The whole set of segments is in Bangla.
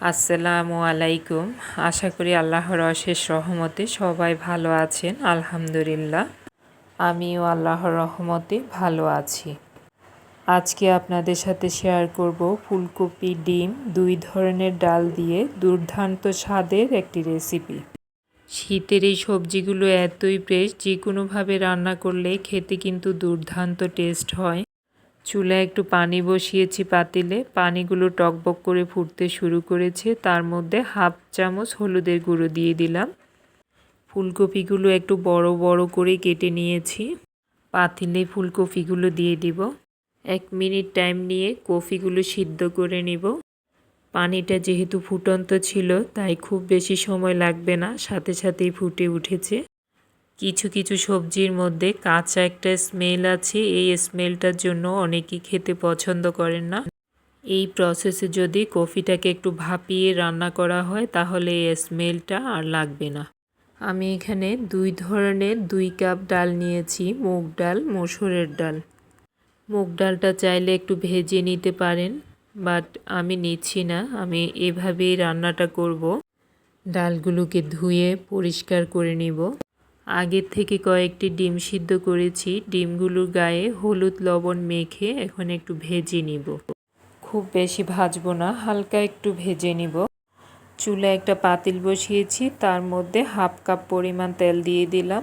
আসসালামু আলাইকুম। আশা করি আল্লাহর অশেষ রহমতে সবাই ভালো আছেন, আলহামদুলিল্লাহ। আমিও আল্লাহর রহমতে ভালো আছি। আজকে আপনাদের সাথে শেয়ার করব ফুলকপি ডিম, দুই ধরনের ডাল দিয়ে দুর্দান্ত স্বাদের একটি রেসিপি। শীতের এই সবজিগুলো এতই ফ্রেশ যে কোনোভাবে রান্না করলে খেতে কিন্তু দুর্দান্ত টেস্ট হয়। চুলায় একটু পানি বসিয়েছি পাতিলে। পানিগুলো টকবক করে ফুটতে শুরু করেছে। তার মধ্যে হাফ চামচ হলুদের গুঁড়ো দিয়ে দিলাম। ফুলকপিগুলো একটু বড় বড় করে কেটে নিয়েছি। পাতিলে ফুলকপিগুলো দিয়ে দিব। এক মিনিট টাইম নিয়ে কফিগুলো সিদ্ধ করে নিব। পানিটা যেহেতু ফুটন্ত ছিল, তাই খুব বেশি সময় লাগবে না। সাথে সাথেই ফুটে উঠেছে। কিছু কিছু সবজির মধ্যে কাঁচা একটা স্মেল আছে। এই স্মেলটার জন্য অনেকেই খেতে পছন্দ করেন না। এই প্রসেসে যদি কফিটাকে একটু ভাপিয়ে রান্না করা হয়, তাহলে এই স্মেলটা আর লাগবে না। আমি এখানে দুই ধরনের দুই কাপ ডাল নিয়েছি, মুগ ডাল, মসুরের ডাল। মুগ ডালটা চাইলে একটু ভেজে নিতে পারেন, বাট আমি নিচ্ছি না। আমি এভাবেই রান্নাটা করব। ডালগুলোকে ধুয়ে পরিষ্কার করে নিব। আগের থেকে কয়েকটি ডিম সিদ্ধ করেছি। ডিমগুলোর গায়ে হলুদ লবণ মেখে এখন একটু ভেজে নিব। খুব বেশি ভাজবো না, হালকা একটু ভেজে নিব। চুলে একটা পাতিল বসিয়েছি, তার মধ্যে হাফ কাপ পরিমাণ তেল দিয়ে দিলাম।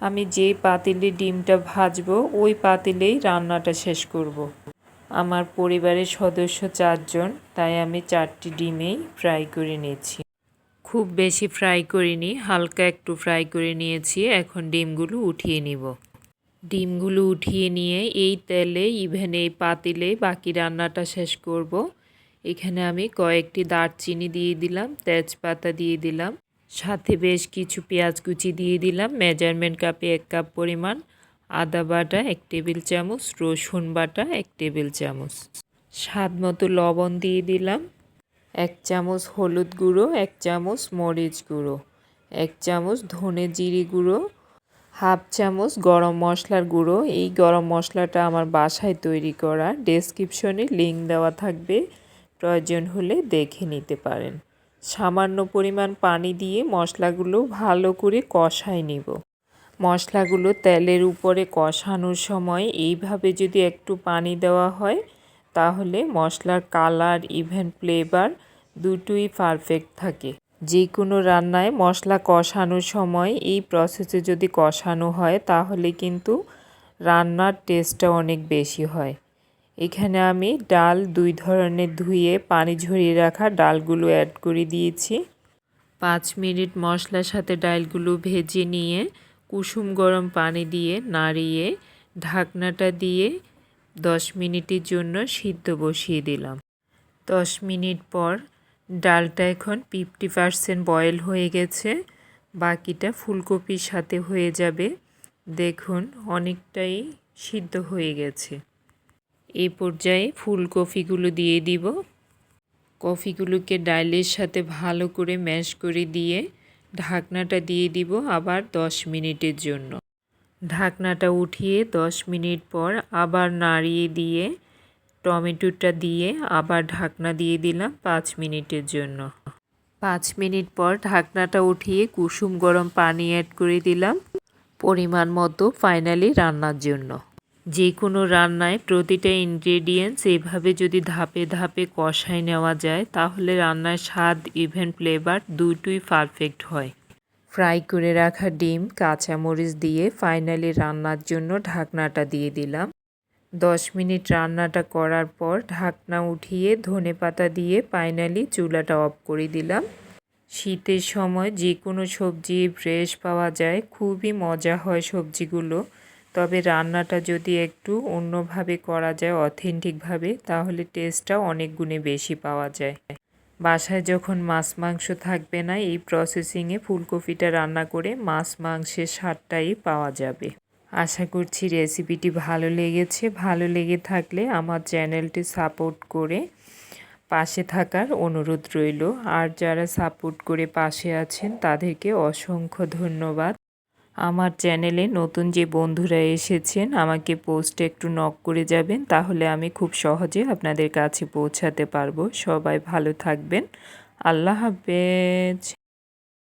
আমি যেই পাতিলে ডিমটা ভাজবো, ওই পাতিলেই রান্নাটা শেষ করব। আমার পরিবারের সদস্য চারজন, তাই আমি চারটি ডিমেই ফ্রাই করে নিয়েছি। খুব বেশি ফ্রাই করিনি, হালকা একটু ফ্রাই করে নিয়েছি, এখন ডিমগুলো উঠিয়ে নিব। ডিমগুলো উঠিয়ে নিয়ে এই তেলে, ইভেন এই পাতিলে বাকি রান্নাটা শেষ করব। এখানে আমি কয়েকটি দারচিনি দিয়ে দিলাম, তেজপাতা দিয়ে দিলাম, সাথে বেশ কিছু পেঁয়াজ কুচি দিয়ে দিলাম, মেজারমেন্ট কাপে এক কাপ পরিমাণ, আদা বাটা এক টেবিল চামচ, রসুন বাটা এক টেবিল চামচ। স্বাদ মতো লবণ দিয়ে দিলাম। এক চামচ হলুদ গুঁড়ো, এক চামচ মরিচ গুঁড়ো, এক চামচ ধনে জিরি গুঁড়ো, হাফ চামচ গরম মশলার গুঁড়ো। এই গরম মশলাটা আমার বাসায় তৈরি করা। ডেসক্রিপশনে লিঙ্ক দেওয়া থাকবে। প্রয়োজন হলে দেখে নিতে পারেন। সামান্য পরিমাণ পানি দিয়ে মশলাগুলো ভালো করে কষাই নিব। মশলাগুলো তেলের উপরে কষানোর সময় এইভাবে যদি একটু পানি দেওয়া হয় তাহলে মশলার কালার ইভেন ফ্লেভার দুটোই পারফেক্ট থাকে। যে কোনো রান্নায় মশলা কষানোর সময় এই প্রসেসে যদি কষানো হয়, তাহলে কিন্তু রান্নার টেস্টটা অনেক বেশি হয়। এখানে আমি ডাল দুই ধরনের ধুয়ে পানি ঝরিয়ে রাখা ডালগুলো অ্যাড করে দিয়েছি। পাঁচ মিনিট মশলার সাথে ডালগুলো ভেজে নিয়ে কুসুম গরম পানি দিয়ে নাড়িয়ে ঢাকনাটা দিয়ে দশ মিনিটের জন্য সিদ্ধ বসিয়ে দিলাম। দশ মিনিট পর ডালটা এখন ফিফটি পারসেন্ট বয়েল হয়ে গেছে। বাকিটা ফুলকপির সাথে হয়ে যাবে। দেখুন, অনেকটাই সিদ্ধ হয়ে গেছে। এই পর্যায়ে ফুলকপিগুলো দিয়ে দিব। কফিগুলোকে ডালের সাথে ভালো করে ম্যাশ করে দিয়ে ঢাকনাটা দিয়ে দিব আবার দশ মিনিটের জন্য। ঢাকনাটা উঠিয়ে দশ মিনিট পর আবার নাড়িয়ে দিয়ে, টমেটোটা দিয়ে আবার ঢাকনা দিয়ে দিলাম পাঁচ মিনিটের জন্য। পাঁচ মিনিট পর ঢাকনাটা উঠিয়ে কুসুম গরম পানি অ্যাড করে দিলাম পরিমাণ মতো ফাইনালি রান্নার জন্য। যে কোনো রান্নায় প্রতিটা ইনগ্রেডিয়েন্টস এভাবে যদি ধাপে ধাপে কষায় নেওয়া যায়, তাহলে রান্নার স্বাদ ইভেন ফ্লেভার দুটোই পারফেক্ট হয়। ফ্রাই করে রাখা ডিম, কাঁচামরিচ দিয়ে ফাইনালি রান্নার জন্য ঢাকনাটা দিয়ে দিলাম। দশ মিনিট রান্নাটা করার পর ঢাকনা উঠিয়ে ধনে পাতা দিয়ে ফাইনালি চুলাটা অফ করে দিলাম। শীতের সময় যে কোনো সবজি ফ্রেশ পাওয়া যায়, খুবই মজা হয় সবজিগুলো। তবে রান্নাটা যদি একটু অন্যভাবে করা যায়, অথেন্টিকভাবে, তাহলে টেস্টটা অনেক গুণে বেশি পাওয়া যায়। বাসায় যখন মাছ মাংস থাকবে না, এই প্রসেসিংয়ে ফুলকপিটা রান্না করে মাছ মাংসের স্বাদটাই পাওয়া যাবে। আশা করছি রেসিপিটি ভালো লেগেছে। ভালো লেগে থাকলে আমার চ্যানেলটি সাপোর্ট করে পাশে থাকার অনুরোধ রইল। আর যারা সাপোর্ট করে পাশে আছেন, তাদেরকে অসংখ্য ধন্যবাদ। আমার চ্যানেলে নতুন যে বন্ধুরা এসেছেন, আমাকে পোস্টে একটু নক করে যাবেন, তাহলে আমি খুব সহজে আপনাদের কাছে পৌঁছাতে পারব। সবাই ভালো থাকবেন। আল্লাহ হাফেজ।